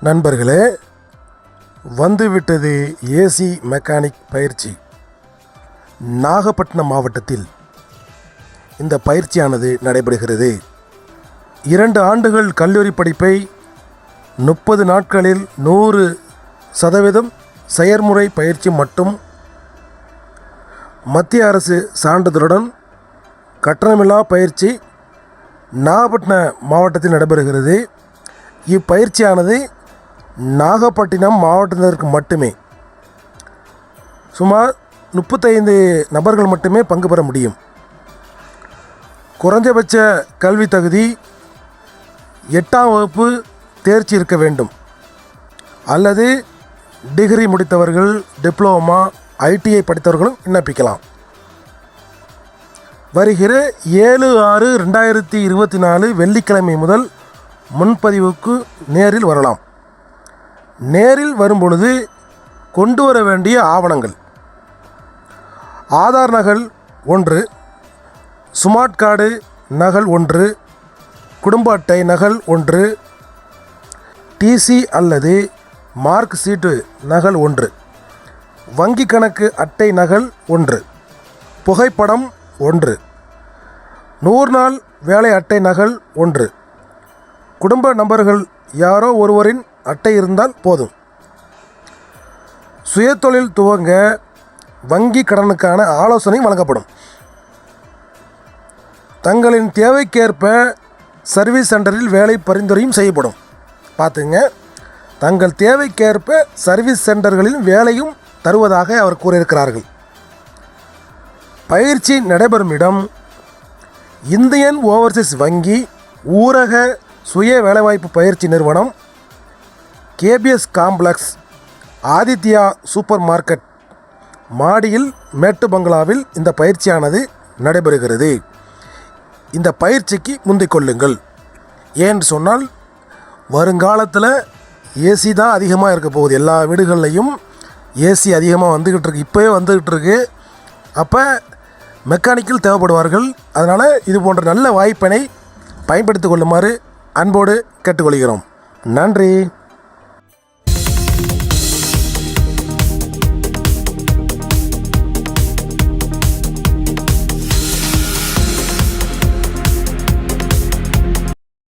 நண்பர்களே வந்துவிட்டது AC mechanic பயிற்சி. நாகப்பட்டினம் மாவட்டத்தில் இந்த பயிற்சியானது நடைபெறுகிறது. இரண்டு ஆண்டுகள் கல்லூரி படிப்பை முப்பது நாட்களில் நூறு சதவீதம் செயற்முறை பயிற்சி மட்டும் மத்திய அரசு சான்றிதழுடன் கட்டணமில்லா பயிற்சி நாகப்பட்டினம் மாவட்டத்தில் நடைபெறுகிறது. இப்பயிற்சியானது நாகப்பட்டினம் மாவட்டத்தினருக்கு மட்டுமே. சுமார் முப்பத்தைந்து நபர்கள் மட்டுமே பங்கு பெற முடியும். குறைஞ்சபட்ச கல்வி தகுதி எட்டாம் வகுப்பு தேர்ச்சி இருக்க வேண்டும். அல்லது டிகிரி முடித்தவர்கள் டிப்ளோமா ஐடிஐ படித்தவர்களும் விண்ணப்பிக்கலாம். வருகிற ஏழு ஆறு ரெண்டாயிரத்தி இருபத்தி நாலு வெள்ளிக்கிழமை முதல் முன்பதிவுக்கு நேரில் வரலாம். நேரில் வரும்பொழுது கொண்டு வர வேண்டிய ஆவணங்கள். ஆதார் நகல் ஒன்று ஸ்மார்ட் கார்டு நகல் ஒன்று குடும்ப அட்டை நகல் ஒன்று டிசி அல்லது மார்க் சீட்டு நகல் ஒன்று வங்கி கணக்கு அட்டை நகல் ஒன்று புகைப்படம் ஒன்று நூறு நாள் வேலை அட்டை நகல் ஒன்று குடும்ப நபர்கள் யாரோ ஒருவரின் அட்டை இருந்தால் போதும். சுயதொழில் துவங்க வங்கி கடனுக்கான ஆலோசனை வழங்கப்படும். தங்களின் தேவைக்கேற்ப சர்வீஸ் சென்டரில் வேலை பரிந்துரையும் செய்யப்படும். பார்த்துங்க தங்கள் தேவைக்கேற்ப சர்வீஸ் சென்டர்களில் வேலையும் தருவதாக அவர் கூறியிருக்கிறார்கள். பயிற்சி நடைபெறும் இடம் இந்தியன் ஓவர்சீஸ் வங்கி ஊரக சுய வேலைவாய்ப்பு பயிற்சி நிறுவனம் KPS complex Aditya super market மாடியில் மேட்டு பங்களாவில் இந்த பயிற்சியானது நடைபெறுகிறது. இந்த பயிற்சிக்கு முந்திக் கொள்ளுங்கள். ஏன்னு சொன்னால் வருங்காலத்தில் ஏசி தான் அதிகமாக இருக்க போகுது. எல்லா வீடுகள்லையும் ஏசி அதிகமாக வந்துக்கிட்டு இருக்கு. இப்போவே வந்துக்கிட்டு இருக்கு. அப்போ மெக்கானிக்கல் தேவைப்படுவார்கள். அதனால் இது போன்ற நல்ல வாய்ப்பினை பயன்படுத்திக் கொள்ளுமாறு அன்போடு கேட்டுக்கொள்கிறோம். நன்றி.